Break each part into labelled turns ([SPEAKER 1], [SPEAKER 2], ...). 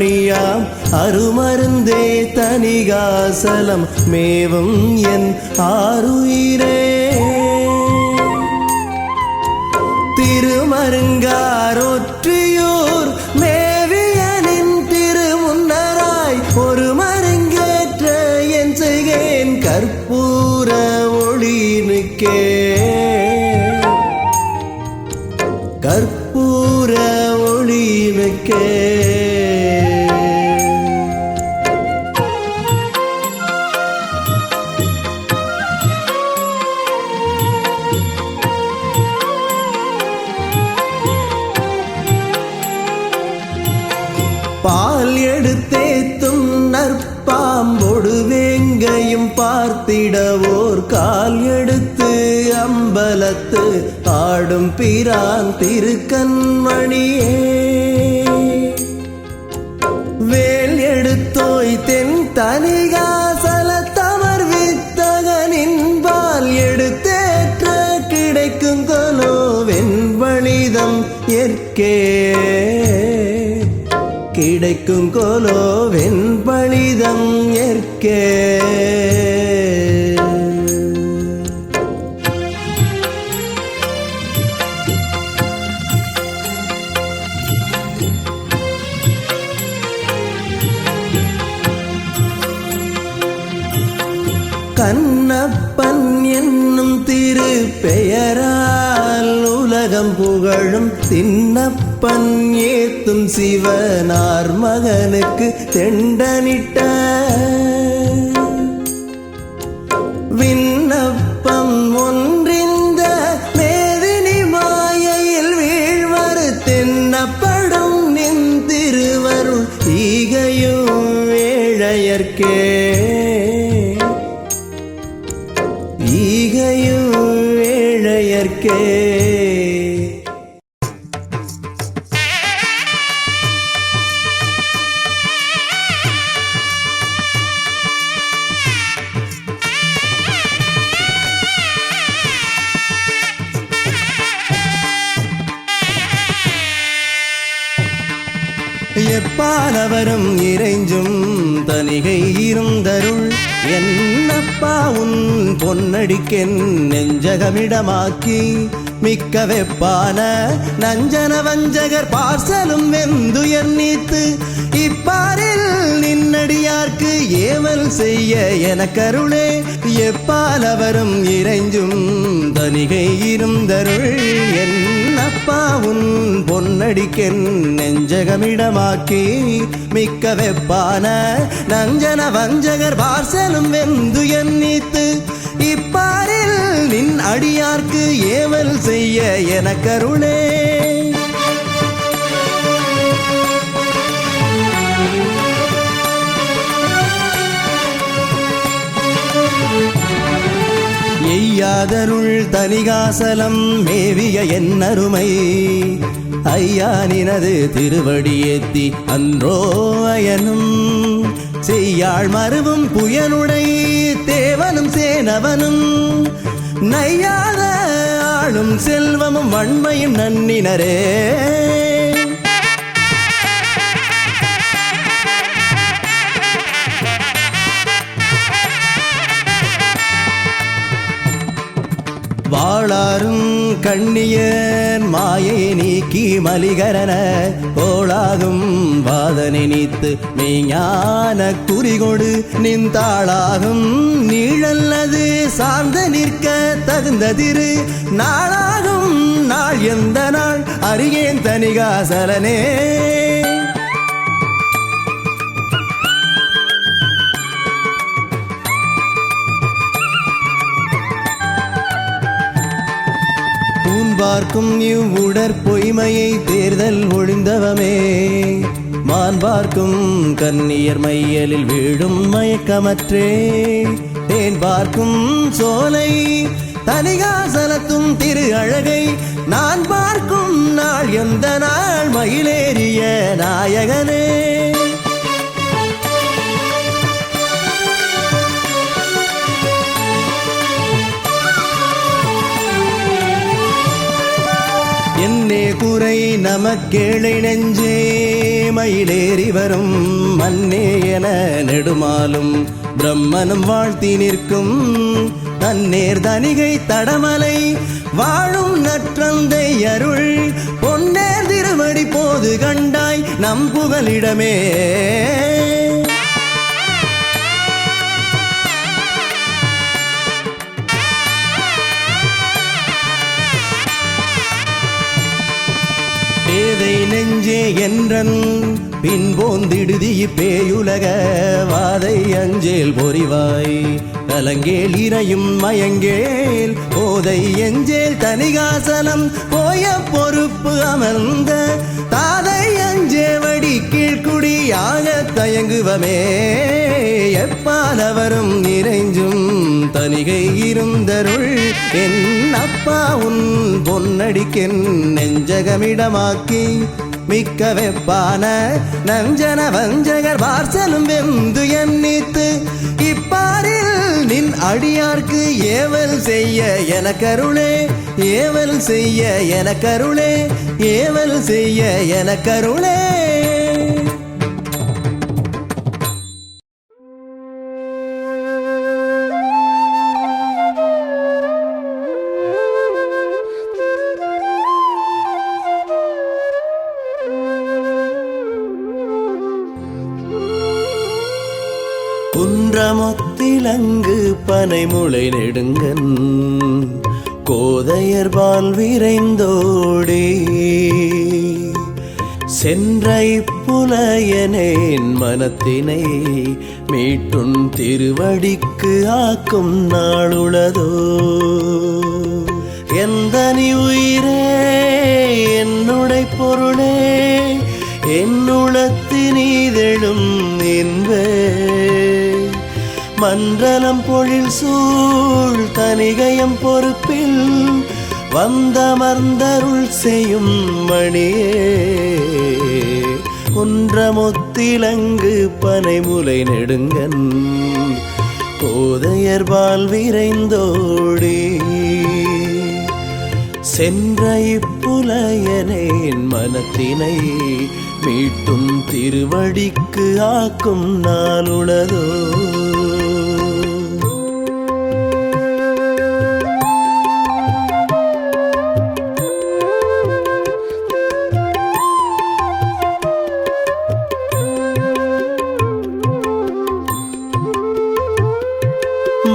[SPEAKER 1] மணியாம் அருமருந்தே தனிகாசலம் மேவும் என் ஆறுயிரே திருமருங்காரொற்றியூர் மேவியனின் திருமுன்னராய் ஒரு மருங்கேற்ற என் செய்கேன். கற்பூர ஒளினுக்கே பால் எடுத்தேத்தும் நற்பாம்பொடு வேங்கையும் பார்த்திடவோர் கால் எடுத்து அம்பலத்து ஆடும் பிரான் திருக்கண்மணியே வேல் எடுத்தோய் தென் தனிகாசல தமர் வித்தகனின் பால் எடுத்தேற்ற கிடைக்கும் கொலோ வெண்பணிதம் ஏற்கே. கிடைக்கும் கோலோ வெண்பளிதம் ஏற்கே. கண்ணப்பன் என்னும் திரு பெயரால் உலகம் புகழும் தின்னப்ப தின்னப்பன் ஏத்தும் சிவனார் மகனுக்கு தெண்டனிட்ட. விண்ணப்பம் ஒன்றிந்த மேதினி மாயையில் வீழ்வரு தென்னப்படும் நின் திருவருள் ஈகையும் ஏழையர்க்கே. ஈகையும் ஏழையர்க்கே. பொன்னடிக்கென் நெஞ்சகமிடமாக்கி மிக்க வெப்பான நஞ்சன வஞ்சகர் பார்சலும் வெந்து எண்ணீத்து இப்பாரில் நின்னடியார்க்கு ஏவல் செய்ய என கருளே எப்பாலவரும் இறைஞ்சும் தனிகை இருந்தருள் என்னப்பா உன் பொன்னடிக்கென் நெஞ்சகமிடமாக்கி மிக்க வெப்பான நஞ்சன வஞ்சகர் பார்சலும் வெந்து எண்ணீத்து இப்பாரில் நின் அடியார்க்கு ஏவல் செய்ய என எனக்கருளே. எய்யாதருள் தனிகாசலம் மேவிய என்னருமை. ஐயா நினது திருவடியேத்தி அன்றோ அயனும். செய்யாள் மருவும் புயனுடை தேவனும் சேனவனும். நையாத ஆளும் செல்வமும் வன்மையும் நன்னினரே. ஆளாரும் கண்ணியன் மாயை நீக்கி மலிகரன கோளாகும் வாதனை நீத்து மெய்ஞான குறிகொடு நின்றாளாகும் நீழல்லது சார்ந்த நிற்க தகுந்ததிரு நாளாகும் நாள் எந்த நாள் அறியேன் தனிகாசலனே. பார்க்கும் இவ்வுடற் பொய்மையை தேர்தல் ஒழிந்தவமே. மான் பார்க்கும் கன்னியர் மையலில் வீழும் மயக்கமற்றே. தேன் பார்க்கும் சோலை தனிகாசலத்தும் திரு அழகை. நான் பார்க்கும் நாள் எந்த நாள் மயிலேறிய நாயகனே. புரை நமக்கேளை நெஞ்சே மயிலேறி வரும் மன்னே என நெடுமாலும் பிரம்மனும் வாழ்த்தி நிற்கும். தன்னேர் தனிகை தடமலை வாழும் நற்றந்தை அருள். பொன்னேர் திருவடி போது கண்டாய் நம் புகலிடமே. பேதை நெஞ்சே என்றன். பின்போந்திடுதி பேயுலக வாதை அஞ்சேல் பொறிவாய். கலங்கேல் இறையும் மயங்கேல் போதை எஞ்சேல் தனிகாசனம் போய பொறுப்பு அமர்ந்த தாதை அஞ்சே வடி கீழ்குடியாக தயங்குவமே. எப்பாலவரும் நிறைஞ்சும் தனிகை இருந்தருள் என்ன அப்பா உன் பொன்னடிக்கென் நெஞ்சகமிடமாக்கி மிக்க வெப்பான நஞ்சன வஞ்சகர் பார்சலும் வெந்து எண்ணித்து இப்பாரில் நின் அடியார்க்கு ஏவல் செய்ய என கருளே ஏவல் செய்ய என கருளே ஏவல் செய்ய என கருளே குன்றமொத்திலங்கு பனைமுளை நெடுங்கன் கோதையர்பால் விரைந்தோடி. சென்றை புலையனேன் மனத்தினை மீட்டும் திருவடிக்கு ஆக்கும் நாளுளதோ. எந்த நீ உயிரே என்னுடை பொருளே என்னுளத்தினீதெழும் என்பே மன்றலம் பொழில் சூழ் தனிகயம் பொறுப்பில் வந்தமர்ந்தருள் செய்யும் மணியே. குன்றமொத்திலங்கு பனைமுலை நெடுங்கன் கோதையர்பால் விரைந்தோடி. சென்ற இப்புலையனேன் மனத்தினை மீட்டும் திருவடிக்கு ஆக்கும் நாளுளதோ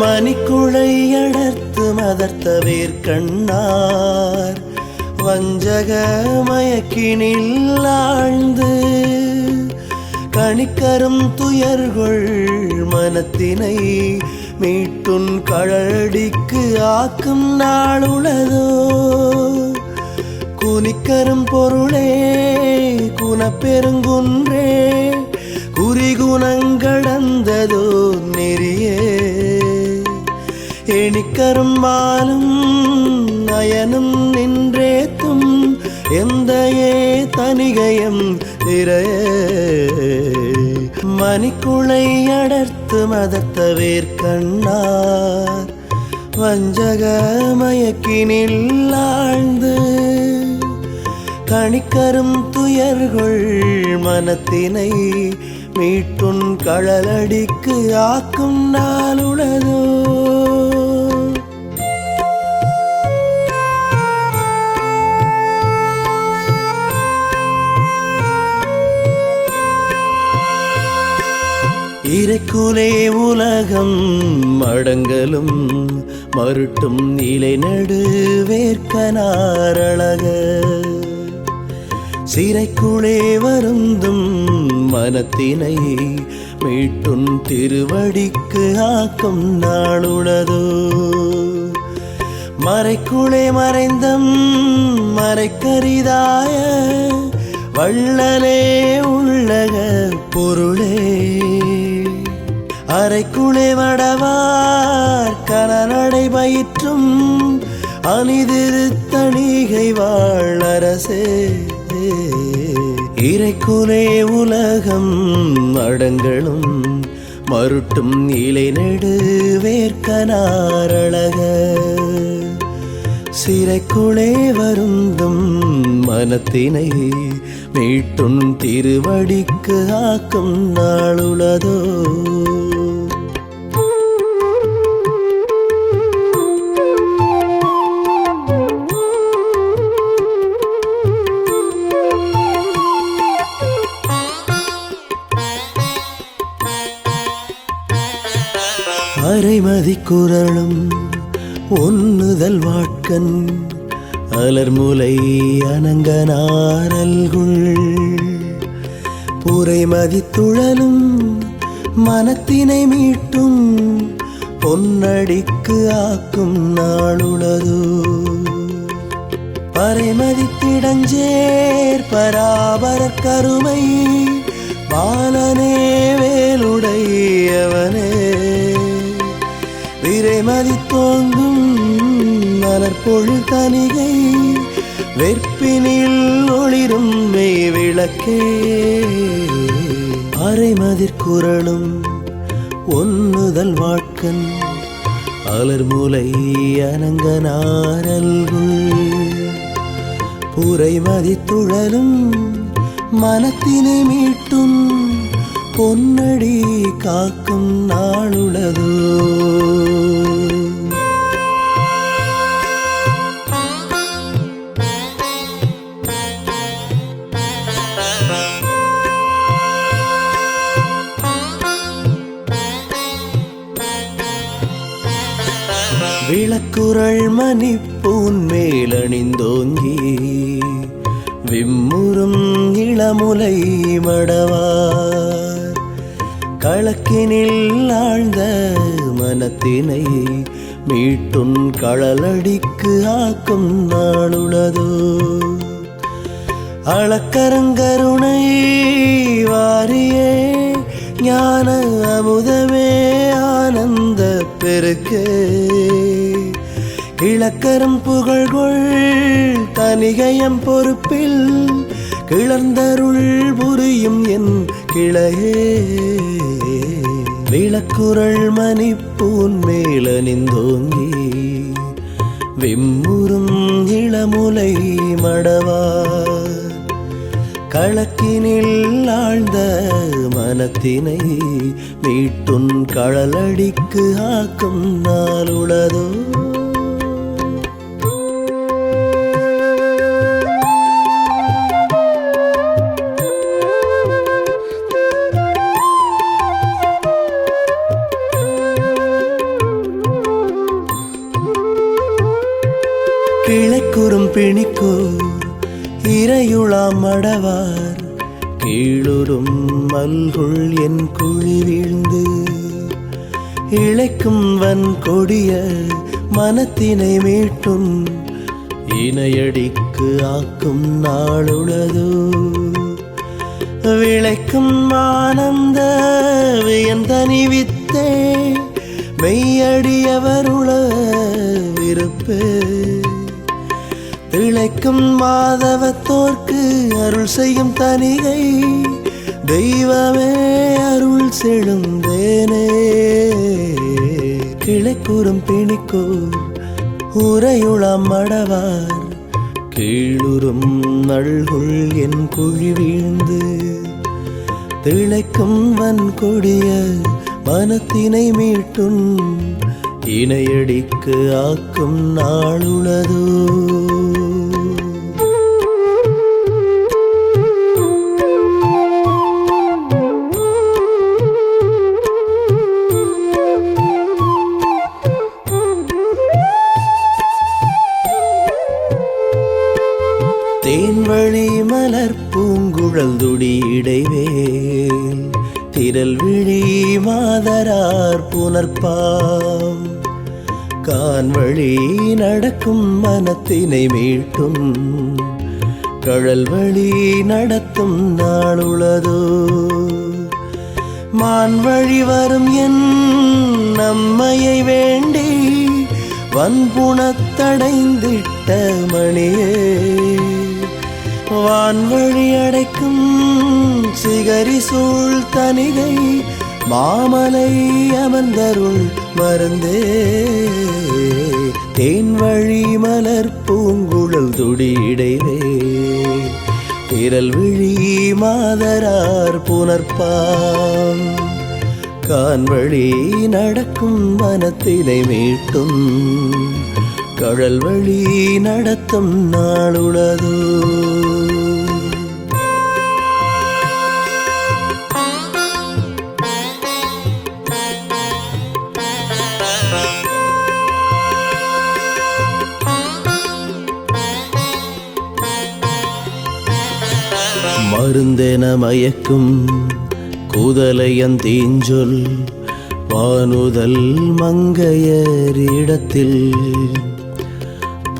[SPEAKER 1] மணிக்குழை அடர்த்து மதர்த்த வேர்க்கண்ணார் வஞ்சக மயக்கினில் ஆழ்ந்து கணிக்கரும் துயர்கொள் மனத்தினை மீட்டுன் கழடிக்கு ஆக்கும் நாளுளதோ. குனிக்கரும் பொருளே குணப்பெருங்குன்றே குறிகுணங்கடந்ததோ எணிக்கரும் மாலும் நயனும் நின்றேத்தும் எந்தையே தனிகயம் நிறைய மணிக்குளை அடர்த்து மதத்த வேர்க்கண்ணார் வஞ்சக மயக்கினில் ஆழ்ந்து. கணிக்கரும் துயர்கொள் மனத்தினை மீட்டுன் கழலடிக்கு ஆக்கும் நாளுளதோ. இறைக்குலே உலகம் மடங்களும் மருட்டும் நிலை நடுவேற்கனாரழக. சிறைக்குளே வருந்தும் மனத்தினை மீட்டும் திருவடிக்கு ஆக்கும் நாளுளதோ. மறைக்குளே மறைந்தம் மறைக்கரிதாய வள்ளலே உள்ளக பொருளே. அரைக்குளே வடவார் கலநடை பயிற்றும் அணிதிருத்தணிகை வாழரசே இறைக்குலே உலகம் அடங்களும் மருட்டும் இலை நெடு வேர்க்கனாரழக. சிறைக்குளே வருந்தும் மனத்தினை மீட்டும் திருவடிக்கு ஆக்கும் நாளுளதோ. இறைமதி குரலும் ஒன்னுதல் வாட்கன் அலர்முலை அனங்கனாரல்குள் புரைமதி துழலும் மனத்தினை மீட்டும் பொன்னடிக்கு ஆக்கும் நாளுளதோ. பறைமதித்திடஞ்சேர் பராபர கருமை பாலனே வேலுடையவனே. விரைமதி தோங்கும் மலர்பொழு தனிகை வெற்பினில் ஒளிரும் மெய் விளக்கே அரைமதிர்குரலும் ஒன்னுதல் வாட்கன் அலர்முலை அனங்கனாரல்குள். புரைமதி துழலும் மனத்தினை மீட்டும் பொன்னடி காக்கும் நாளுளதோ. விளக்குரள் மேலணிந்தோங்கி விம்முறும் இளமுலை மடவார் களக்கினில் ஆழ்ந்த மனத்தினை மீட்டும் களலடிக்கு ஆக்கும் நாளுளதோ. அளக்கரங்கருணை வாரியே ஞான அமுதமே ஆனந்த பெருக்கே. இளக்கரம் புகழ்கொள் தனிகயம் பொறுப்பில் கிளர்ந்தருள் புரியும் என் கிளையே. விளக்குரல் மணிப்பூன் மேலனிந்தோங்கி விம்முறும் இளமுலை மடவா. களக்கினில் ஆழ்ந்த மனத்தினை மீட்டுன் களலடிக்கு ஆக்கும் நாளுளதோ. கிளைக்குறும் பிணிக்கூர் இறையுளாம் மடவார் கீழுறும் மல்குள் என் குழி வீழ்ந்து இழைக்கும் வன் கொடிய மனத்தினை மீட்டும் இணையடிக்கு ஆக்கும் நாளுளதோ. விளைக்கும் ஆனந்த வியந்தனி வித்தே மெய்யடியவருள விருப்பு. திளைக்கும் மாதவத்தோர்க்கு அருள் செய்யும் தனிகை. தெய்வமே அருள் செழும் தேனே. கிளைக்கூறும் பிணிக்கூர் உரையுளம் மடவார். கீழுறும் நல்குள் என் குழி வீழ்ந்து. திளைக்கும் வன் கொடிய மனத்தினை மீட்டும். இணையடிக்கு ஆக்கும் நாளுளதோ தேன்வழி மலர் பூங்குழல் துடி இடைவேல் திரல் விழி மாதரார் புனர்பாம் கான்வழி நடக்கும் மனத்தினை மீட்டும். கழல் வழி நடத்தும் நாளுளதோ. மான் வழி வரும் என் நம்மையை வேண்டி வன்புணத்தடைந்திட்ட மணியே. வான்வழி அடைக்கும் சிகரி சூழ் தனிகை மாமலை அமர்ந்தருள் மருந்தே. தேன் வழி மலர் பூங்குழல் துடியிடைவே திரல் விழி மாதரார் புனர்பாம் கான்வழி நடக்கும் மனத்தினை மீட்டும். கடல் வழி நடத்தும் நாளுளதோ. மருந்தென மயக்கும் கூதலையன் தீஞ்சொல் வானுதல் மங்கையரிடத்தில் இடத்தில்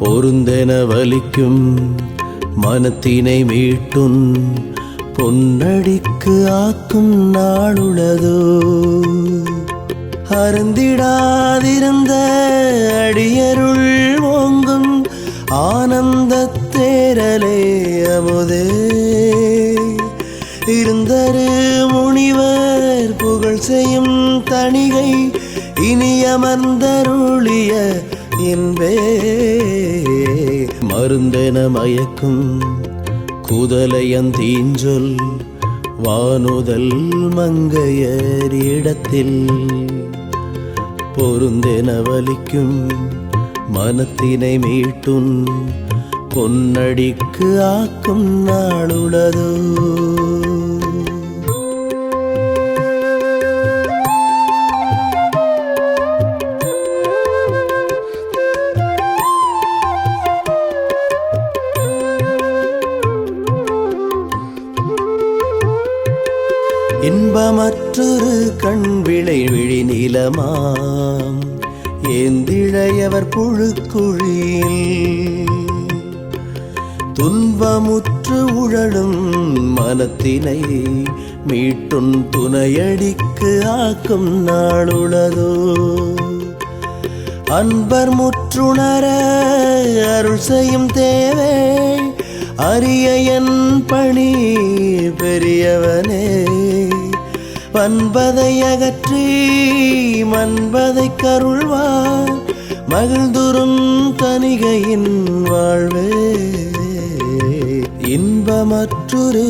[SPEAKER 1] பொருந்தென வலிக்கும் மனத்தினை மீட்டும் பொன்னடிக்கு ஆக்கும் நாளுளதோ. அருந்திடாதிருந்த அடியருள் ஓங்கும் ஆனந்த தேரலே அமுதே. இருந்தரு முனிவர் புகழ் செய்யும் தணிகை இனியமர்ந்தருளிய இன்பே மருந்தென மயக்கும் குதலையன் தீஞ்சொல் வானுதல் மங்கையர் இடத்தில். பொருந்தென வலிக்கும் மனத்தினை மீட்டும் பொன்னடிக்கு ஆக்கும் நாளுளதோ. கண் விழி நீளமாம் ஏந்திழையவர் புழுக்குழியில் துன்பமுற்று உழலும் மனத்தினை மீட்டும் துணையடிக்கு ஆக்கும் நாளுளதோ. அன்பர் முற்றுணர அருள் செய்யும் தேவை அரிய என் பணி பெரியவனே. வன்பதை அகற்றி மன்பதை கருள்வார். மகிழ்ந்துரும் தனிகையின் வாழ்வே. இன்பமற்றொரு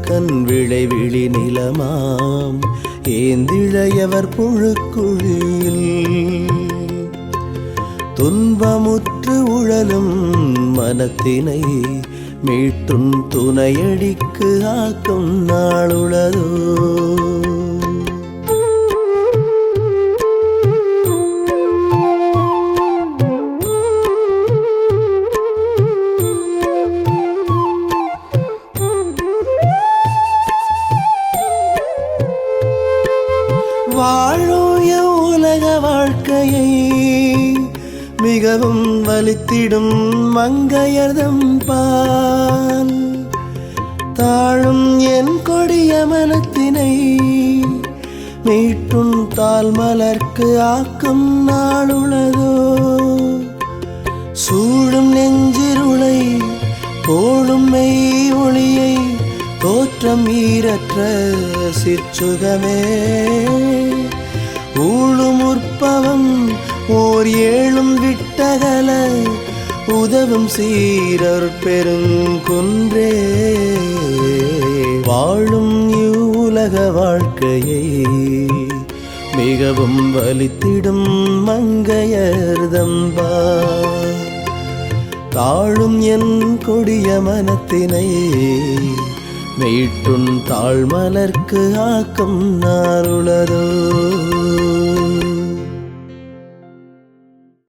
[SPEAKER 1] கண் விளைவிழி நிலமாம். ஏந்திழையவர் புழுக்குழியில். துன்பமுற்று உழலும் மனத்தினை மீட்டும் துணையடிக்கு ஆக்கும் நாளுளதோ. மிகவும் வலித்திடும் மங்கையர்தம் பால். தாழும் என் கொடிய மனத்தினை மீட்டும் தால் மலர்க்கு ஆக்கம் நாளுளதோ சூழும் நெஞ்சிருளை போடும் மெய் ஒளியை தோற்றம் ஈரற்ற சிற்சுகமே. ஊழும் உற்பவம் ஓர் ஏழும் விட்டு விட்டகல உதவும் சீரர் பெருங்குன்றே வாழும் இவ்வுலக வாழ்க்கையை மிகவும் வலித்திடும் மங்கையர்தம்பா. தாழும் என் கொடிய மனத்தினை மீட்டும் தாழ்மலர்க்கு ஆக்கம் நாருளதோ.